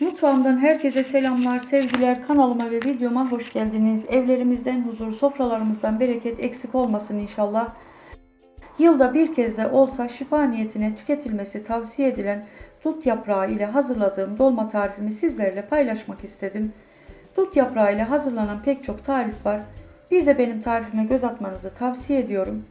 Mutfağımdan herkese selamlar, sevgiler. Kanalıma ve videoma hoş geldiniz. Evlerimizden huzur, sofralarımızdan bereket eksik olmasın inşallah. Yılda bir kez de olsa şifa niyetine tüketilmesi tavsiye edilen dut yaprağı ile hazırladığım dolma tarifimi sizlerle paylaşmak istedim. Dut yaprağı ile hazırlanan pek çok tarif var. Bir de benim tarifime göz atmanızı tavsiye ediyorum.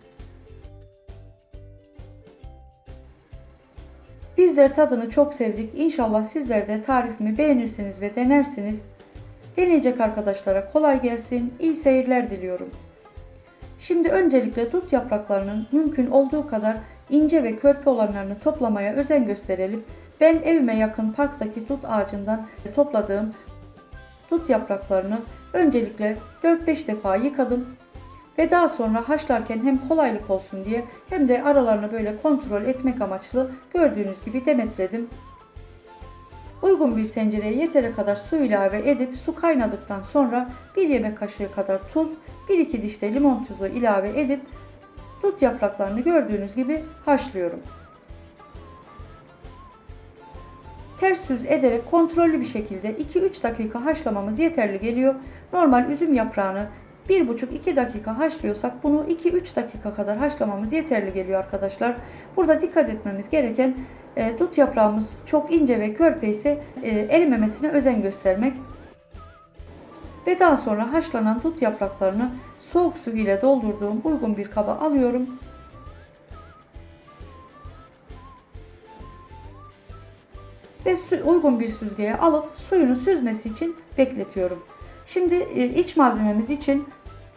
Bizler tadını çok sevdik. İnşallah sizler de tarifimi beğenirsiniz ve denersiniz. Deneyecek arkadaşlara kolay gelsin. İyi seyirler diliyorum. Şimdi öncelikle dut yapraklarının mümkün olduğu kadar ince ve körpe olanlarını toplamaya özen gösterelim. Ben evime yakın parktaki dut ağacından topladığım dut yapraklarını öncelikle 4-5 defa yıkadım ve daha sonra haşlarken hem kolaylık olsun diye hem de aralarını böyle kontrol etmek amaçlı gördüğünüz gibi demetledim. Uygun bir tencereye yeteri kadar su ilave edip su kaynadıktan sonra 1 yemek kaşığı kadar tuz, 1-2 diş de limon tuzu ilave edip dut yapraklarını gördüğünüz gibi haşlıyorum. Ters düz ederek kontrollü bir şekilde 2-3 dakika haşlamamız yeterli geliyor. Normal üzüm yaprağını 1,5-2 dakika haşlıyorsak bunu 2-3 dakika kadar haşlamamız yeterli geliyor arkadaşlar. Burada dikkat etmemiz gereken e, dut yaprağımız çok ince ve körpe ise e, erimemesine özen göstermek. Ve daha sonra haşlanan dut yapraklarını soğuk su ile doldurduğum uygun bir kaba alıyorum. Ve uygun bir süzgeye alıp suyunu süzmesi için bekletiyorum. Şimdi e, iç malzememiz için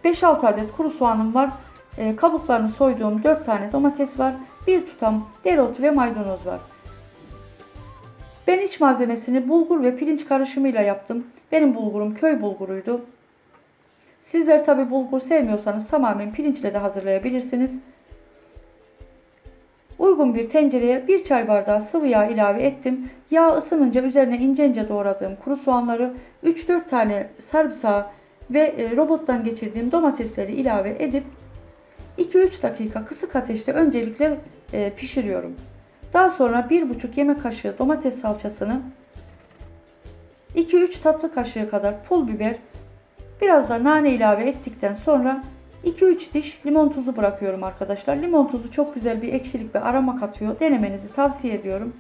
5-6 adet kuru soğanım var. E, kabuklarını soyduğum 4 tane domates var. 1 tutam dereotu ve maydanoz var. Ben iç malzemesini bulgur ve pirinç karışımıyla yaptım. Benim bulgurum köy bulguruydu. Sizler tabi bulgur sevmiyorsanız tamamen pirinçle de hazırlayabilirsiniz. Uygun bir tencereye bir çay bardağı sıvı yağ ilave ettim. Yağ ısınınca üzerine ince ince doğradığım kuru soğanları, 3-4 tane sarımsağı ve e, robottan geçirdiğim domatesleri ilave edip 2-3 dakika kısık ateşte öncelikle e, pişiriyorum. Daha sonra 1,5 yemek kaşığı domates salçasını 2-3 tatlı kaşığı kadar pul biber, biraz da nane ilave ettikten sonra 2-3 diş limon tuzu bırakıyorum arkadaşlar. Limon tuzu çok güzel bir ekşilik ve aroma katıyor. Denemenizi tavsiye ediyorum.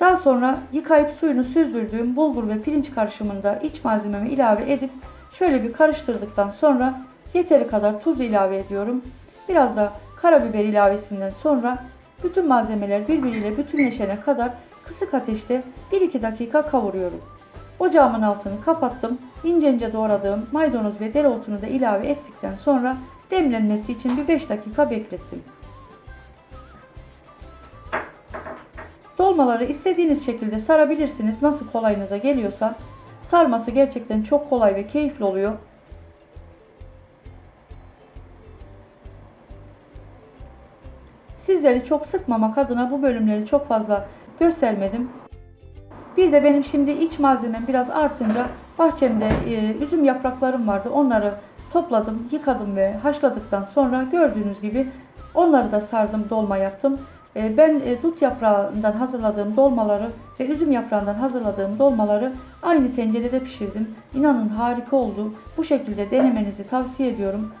Daha sonra yıkayıp suyunu süzdürdüğüm bulgur ve pirinç karışımında iç malzememi ilave edip şöyle bir karıştırdıktan sonra yeteri kadar tuz ilave ediyorum. Biraz da karabiber ilavesinden sonra bütün malzemeler birbiriyle bütünleşene kadar kısık ateşte 1-2 dakika kavuruyorum. Ocağımın altını kapattım. İnce ince doğradığım maydanoz ve dereotunu da ilave ettikten sonra demlenmesi için bir 5 dakika beklettim. Dolmaları istediğiniz şekilde sarabilirsiniz. Nasıl kolayınıza geliyorsa. Sarması gerçekten çok kolay ve keyifli oluyor. Sizleri çok sıkmamak adına bu bölümleri çok fazla göstermedim. Bir de benim şimdi iç malzemem biraz artınca bahçemde e, üzüm yapraklarım vardı. Onları topladım, yıkadım ve haşladıktan sonra gördüğünüz gibi onları da sardım, dolma yaptım. E, ben e, dut yaprağından hazırladığım dolmaları ve üzüm yaprağından hazırladığım dolmaları aynı tencerede pişirdim. İnanın harika oldu. Bu şekilde denemenizi tavsiye ediyorum.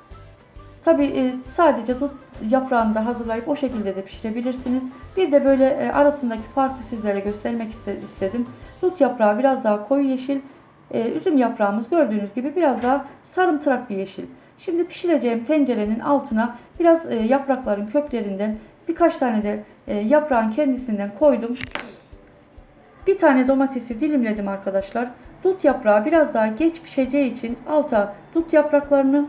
Tabi e, sadece dut yaprağını da hazırlayıp o şekilde de pişirebilirsiniz. Bir de böyle arasındaki farkı sizlere göstermek istedim. Dut yaprağı biraz daha koyu yeşil, üzüm yaprağımız gördüğünüz gibi biraz daha sarımtırak bir yeşil. Şimdi pişireceğim tencerenin altına biraz yaprakların köklerinden birkaç tane de yaprağın kendisinden koydum. Bir tane domatesi dilimledim arkadaşlar. Dut yaprağı biraz daha geç pişeceği için alta dut yapraklarını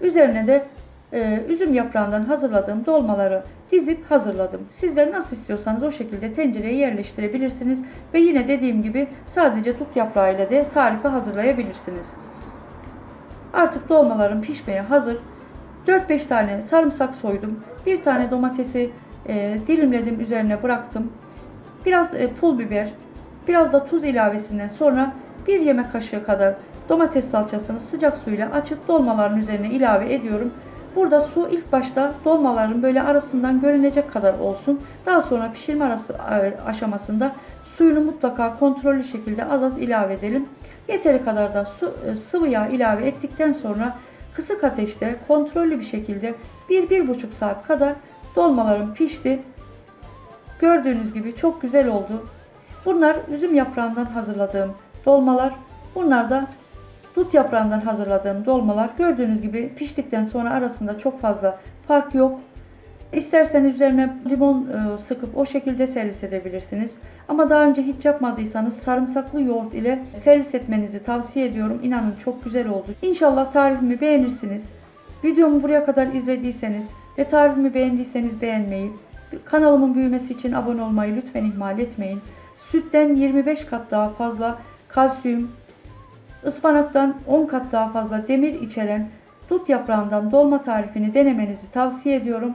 üzerine de e, üzüm yaprağından hazırladığım dolmaları dizip hazırladım. Sizler nasıl istiyorsanız o şekilde tencereye yerleştirebilirsiniz. Ve yine dediğim gibi sadece tut yaprağıyla de tarifi hazırlayabilirsiniz. Artık dolmalarım pişmeye hazır. 4-5 tane sarımsak soydum. Bir tane domatesi e, dilimledim üzerine bıraktım. Biraz e, pul biber, biraz da tuz ilavesinden sonra bir yemek kaşığı kadar domates salçasını sıcak suyla açıp dolmaların üzerine ilave ediyorum. Burada su ilk başta dolmaların böyle arasından görünecek kadar olsun. Daha sonra pişirme arası e, aşamasında suyunu mutlaka kontrollü şekilde az az ilave edelim. Yeteri kadar da su, e, sıvı yağ ilave ettikten sonra kısık ateşte kontrollü bir şekilde 1-1,5 saat kadar dolmalarım pişti. Gördüğünüz gibi çok güzel oldu. Bunlar üzüm yaprağından hazırladığım dolmalar. Bunlar da dut yaprağından hazırladığım dolmalar. Gördüğünüz gibi piştikten sonra arasında çok fazla fark yok. İsterseniz üzerine limon e, sıkıp o şekilde servis edebilirsiniz. Ama daha önce hiç yapmadıysanız sarımsaklı yoğurt ile servis etmenizi tavsiye ediyorum. İnanın çok güzel oldu. İnşallah tarifimi beğenirsiniz. Videomu buraya kadar izlediyseniz ve tarifimi beğendiyseniz beğenmeyi, kanalımın büyümesi için abone olmayı lütfen ihmal etmeyin. Sütten 25 kat daha fazla kalsiyum, ıspanaktan 10 kat daha fazla demir içeren dut yaprağından dolma tarifini denemenizi tavsiye ediyorum.